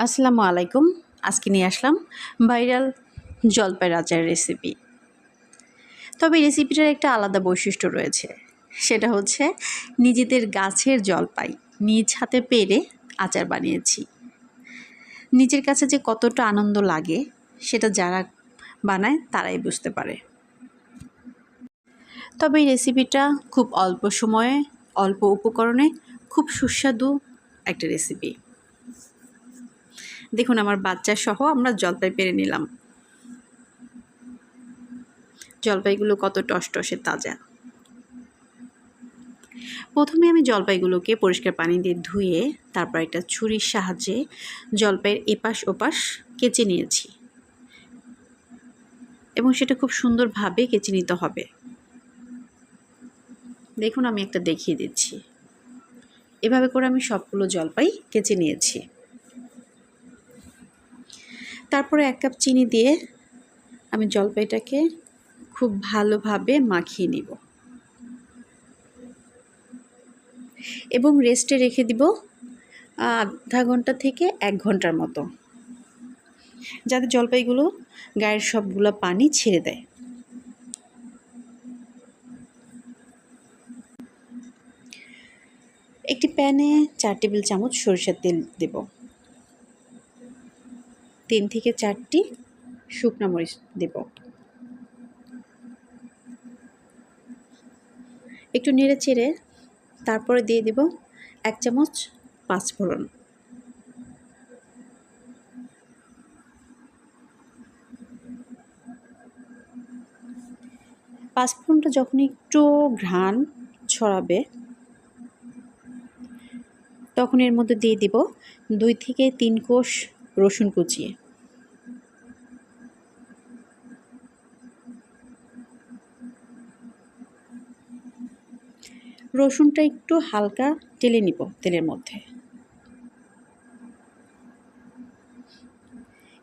আসসালামু আলাইকুম। আজকে নিয়ে আসলাম ভাইরাল জলপাই আচারের রেসিপি তবে রেসিপিটার একটা আলাদা বৈশিষ্ট্য রয়েছে। সেটা হচ্ছে নিজেদের গাছের জলপাই নিজ হাতে পেরে আচার বানিয়েছি। নিজের কাছে যে কতটা আনন্দ লাগে, সেটা যারা বানায় তারাই বুঝতে পারে। তবে এই রেসিপিটা খুব অল্প সময়ে, অল্প উপকরণে খুব সুস্বাদু একটা রেসিপি দেখুন, আমার বাচ্চা সহ আমরা জলপাই পেরে নিলাম। জলপাইগুলো কত টসটসে তাজা। প্রথমে আমি জলপাইগুলোকে পরিষ্কার পানি দিয়ে ধুয়ে তারপর একটা ছুরির সাহায্যে জলপাইয়ের এপাশ ওপাশ কেচে নিয়েছি। এবং সেটা খুব সুন্দরভাবে কেচে নিতে হবে। দেখুন, আমি একটা দেখিয়ে দিচ্ছি। এভাবে করে আমি সবগুলো জলপাই কেচে নিয়েছি। তারপরে এক কাপ চিনি দিয়ে আমি জলপাইটাকে খুব ভালোভাবে মাখিয়ে নিব। এবং রেস্টে রেখে দিব আধা ঘণ্টা থেকে এক ঘণ্টার মতো। যাতে জলপাইগুলো গায়ের সবগুলো পানি ছেড়ে দেয়। একটি প্যানে চার টেবিল চামচ সরিষার তেল দেব। তিন থেকে চারটি শুকনো মরিচ দেব। একটু নেড়ে চেড়ে তারপরে দিয়ে দেব এক চামচ পাঁচফোড়ন পাঁচফোড়নটা যখন একটু ঘ্রাণ ছড়াবে, তখন এর মধ্যে দিয়ে দিব দুই থেকে তিন কোষ রসুন কুচিয়ে রসুনটা একটু হালকা টেলে নিব তেলের মধ্যে।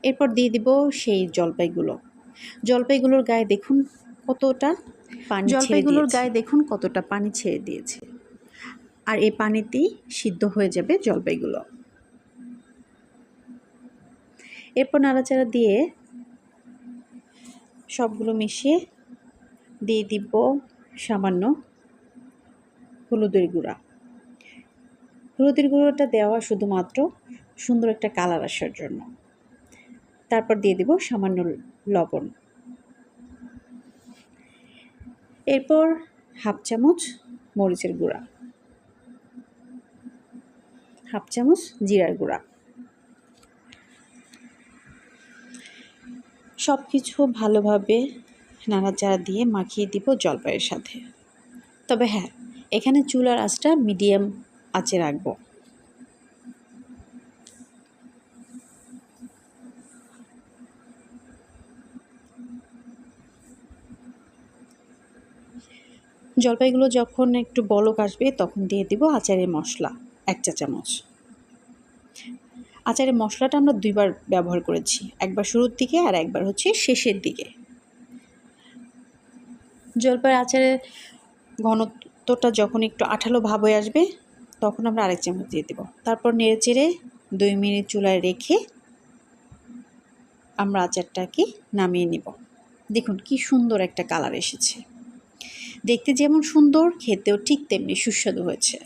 এরপর দিয়ে দিব সেই জলপাইগুলো। জলপাইগুলোর গায়ে দেখুন কতটা পানি জলপাইগুলোর গায়ে দেখুন কতটা পানি ছেড়ে দিয়েছে। আর এই পানিতেই সিদ্ধ হয়ে যাবে জলপাইগুলো। এরপর নাড়াচাড়া দিয়ে সবগুলো মিশিয়ে দিয়ে দিব সামান্য হলুদের গুঁড়া। হলুদের গুঁড়োটা দেওয়া শুধুমাত্র সুন্দর একটা কালার আসার জন্য। তারপর দিয়ে দিব সামান্য লবণ। এরপর হাফ চামচ মরিচের গুঁড়া। হাফ চামচ জিরার গুঁড়া। সব কিছু ভালোভাবে নাড়াচাড়া দিয়ে মাখিয়ে দিব জলপাইয়ের সাথে। তবে হ্যাঁ এখানে চুলার আঁচটা মিডিয়াম আঁচে রাখব। জলপাইগুলো যখন একটু বলক আসবে, তখন দিয়ে দিব আচারের মশলা, এক চা চামচ আচারের মশলাটা আমরা দুইবার ব্যবহার করেছি, একবার শুরুর দিকে আর একবার হচ্ছে শেষের দিকে। জলপাই আচারের ঘনত্বটা যখন একটু আঠালো ভাব হয়ে আসবে, তখন আমরা আরেক চামচ দিয়ে দেব। তারপর নেড়ে চেড়ে দুই মিনিট চুলায় রেখে আমরা আচারটাকে নামিয়ে নেব। দেখুন কি সুন্দর একটা কালার এসেছে। দেখতে যেমন সুন্দর, খেতেও ঠিক তেমনি সুস্বাদু হয়েছে।